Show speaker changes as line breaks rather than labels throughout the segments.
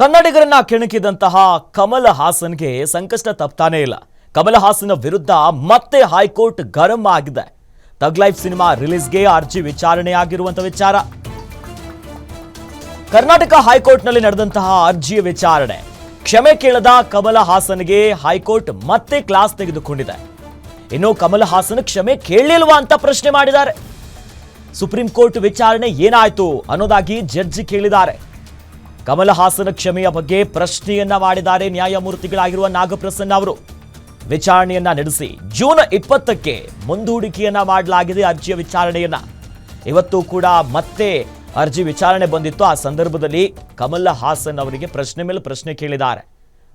ಕನ್ನಡಿಗರನ್ನ ಕೆಣಕಿದಂತಹ ಕಮಲ ಹಾಸನ್ಗೆ ಸಂಕಷ್ಟ ತಪ್ತಾನೇ ಇಲ್ಲ. ಕಮಲ ಹಾಸನ್ ವಿರುದ್ಧ ಮತ್ತೆ ಹೈಕೋರ್ಟ್ ಗರಂ ಆಗಿದೆ. ತಗ್ ಲೈಫ್ ಸಿನಿಮಾ ರಿಲೀಸ್ಗೆ ಅರ್ಜಿ ವಿಚಾರಣೆ ಆಗಿರುವಂತಹ ವಿಚಾರ. ಕರ್ನಾಟಕ ಹೈಕೋರ್ಟ್ನಲ್ಲಿ ನಡೆದಂತಹ ಅರ್ಜಿಯ ವಿಚಾರಣೆ. ಕ್ಷಮೆ ಕೇಳದ ಕಮಲ ಹಾಸನ್ಗೆ ಹೈಕೋರ್ಟ್ ಮತ್ತೆ ಕ್ಲಾಸ್ ತೆಗೆದುಕೊಂಡಿದೆ. ಇನ್ನು ಕಮಲ ಹಾಸನ್ ಕ್ಷಮೆ ಕೇಳಲಿಲ್ವಾ ಅಂತ ಪ್ರಶ್ನೆ ಮಾಡಿದ್ದಾರೆ. ಸುಪ್ರೀಂ ಕೋರ್ಟ್ ವಿಚಾರಣೆ ಏನಾಯ್ತು ಅನ್ನೋದಾಗಿ ಜಡ್ಜಿ ಕೇಳಿದ್ದಾರೆ. ಕಮಲ್ ಹಾಸನ್ ಕ್ಷಮೆಯ ಬಗ್ಗೆ ಪ್ರಶ್ನೆಯನ್ನ ಮಾಡಿದ್ದಾರೆ ನ್ಯಾಯಮೂರ್ತಿಗಳಾಗಿರುವ ನಾಗಪ್ರಸನ್ನ ಅವರು. ವಿಚಾರಣೆಯನ್ನ ನಡೆಸಿ ಜೂನ್ ಇಪ್ಪತ್ತಕ್ಕೆ ಮುಂದೂಡಿಕೆಯನ್ನ ಮಾಡಲಾಗಿದೆ ಅರ್ಜಿಯ ವಿಚಾರಣೆಯನ್ನ. ಇವತ್ತು ಕೂಡ ಮತ್ತೆ ಅರ್ಜಿ ವಿಚಾರಣೆ ಬಂದಿತ್ತು. ಆ ಸಂದರ್ಭದಲ್ಲಿ ಕಮಲ್ ಹಾಸನ್ ಅವರಿಗೆ ಪ್ರಶ್ನೆ ಮೇಲೆ ಪ್ರಶ್ನೆ ಕೇಳಿದ್ದಾರೆ.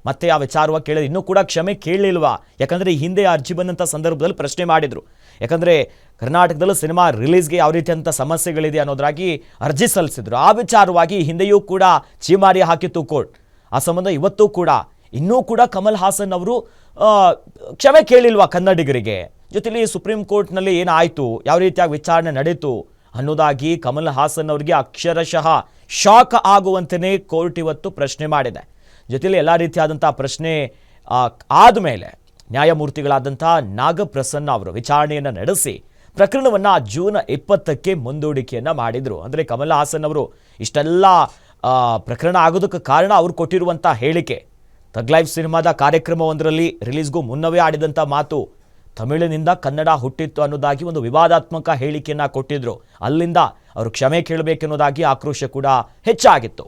ಮತ್ತೆ ಆ ವಿಚಾರವಾಗಿ ಕೇಳಿದ್ರೆ ಇನ್ನೂ ಕೂಡ ಕ್ಷಮೆ ಕೇಳಲಿಲ್ವಾ? ಯಾಕಂದರೆ ಹಿಂದೆ ಅರ್ಜಿ ಬಂದಂಥ ಸಂದರ್ಭದಲ್ಲಿ ಪ್ರಶ್ನೆ ಮಾಡಿದರು. ಯಾಕಂದರೆ ಕರ್ನಾಟಕದಲ್ಲೂ ಸಿನಿಮಾ ರಿಲೀಸ್ಗೆ ಯಾವ ರೀತಿಯಂಥ ಸಮಸ್ಯೆಗಳಿದೆ ಅನ್ನೋದ್ರಾಗಿ ಅರ್ಜಿ ಸಲ್ಲಿಸಿದ್ರು. ಆ ವಿಚಾರವಾಗಿ ಹಿಂದೆಯೂ ಕೂಡ ಚೀಮಾರಿ ಹಾಕಿತ್ತು ಕೋರ್ಟ್. ಆ ಸಂಬಂಧ ಇವತ್ತು ಕೂಡ, ಇನ್ನೂ ಕೂಡ ಕಮಲ್ ಹಾಸನ್ ಅವರು ಕ್ಷಮೆ ಕೇಳಿಲ್ವಾ ಕನ್ನಡಿಗರಿಗೆ? ಜೊತೆಲಿ ಸುಪ್ರೀಂ ಕೋರ್ಟ್ನಲ್ಲಿ ಏನಾಯಿತು? ಯಾವ ರೀತಿಯಾಗಿ ವಿಚಾರಣೆ ನಡೀತು? ಅನ್ನೋದಾಗಿ ಕಮಲ್ ಹಾಸನ್ ಅವರಿಗೆ ಅಕ್ಷರಶಃ ಶಾಕ್ ಆಗುವಂತೆಯೇ ಕೋರ್ಟ್ ಇವತ್ತು ಪ್ರಶ್ನೆ ಮಾಡಿದೆ. ಜೊತೆಲಿ ಎಲ್ಲ ರೀತಿಯಾದಂಥ ಪ್ರಶ್ನೆ ಆದಮೇಲೆ ನ್ಯಾಯಮೂರ್ತಿಗಳಾದಂಥ ನಾಗಪ್ರಸನ್ನ ಅವರು ವಿಚಾರಣೆಯನ್ನು ನಡೆಸಿ ಪ್ರಕರಣವನ್ನು ಜೂನ್ ಇಪ್ಪತ್ತಕ್ಕೆ ಮುಂದೂಡಿಕೆಯನ್ನು ಮಾಡಿದರು. ಅಂದರೆ ಕಮಲ್ ಹಾಸನ್ ಅವರು ಇಷ್ಟೆಲ್ಲ ಪ್ರಕರಣ ಆಗೋದಕ್ಕೆ ಕಾರಣ ಅವರು ಕೊಟ್ಟಿರುವಂಥ ಹೇಳಿಕೆ. ತಗ್ ಲೈಫ್ ಸಿನಿಮಾದ ಕಾರ್ಯಕ್ರಮವೊಂದರಲ್ಲಿ ರಿಲೀಸ್ಗೂ ಮುನ್ನವೇ ಆಡಿದಂಥ ಮಾತು ತಮಿಳಿನಿಂದ ಕನ್ನಡ ಹುಟ್ಟಿತ್ತು ಅನ್ನೋದಾಗಿ ಒಂದು ವಿವಾದಾತ್ಮಕ ಹೇಳಿಕೆಯನ್ನು ಕೊಟ್ಟಿದ್ರು. ಅಲ್ಲಿಂದ ಅವರು ಕ್ಷಮೆ ಕೇಳಬೇಕೆನ್ನೋದಾಗಿ ಆಕ್ರೋಶ ಕೂಡ ಹೆಚ್ಚಾಗಿತ್ತು.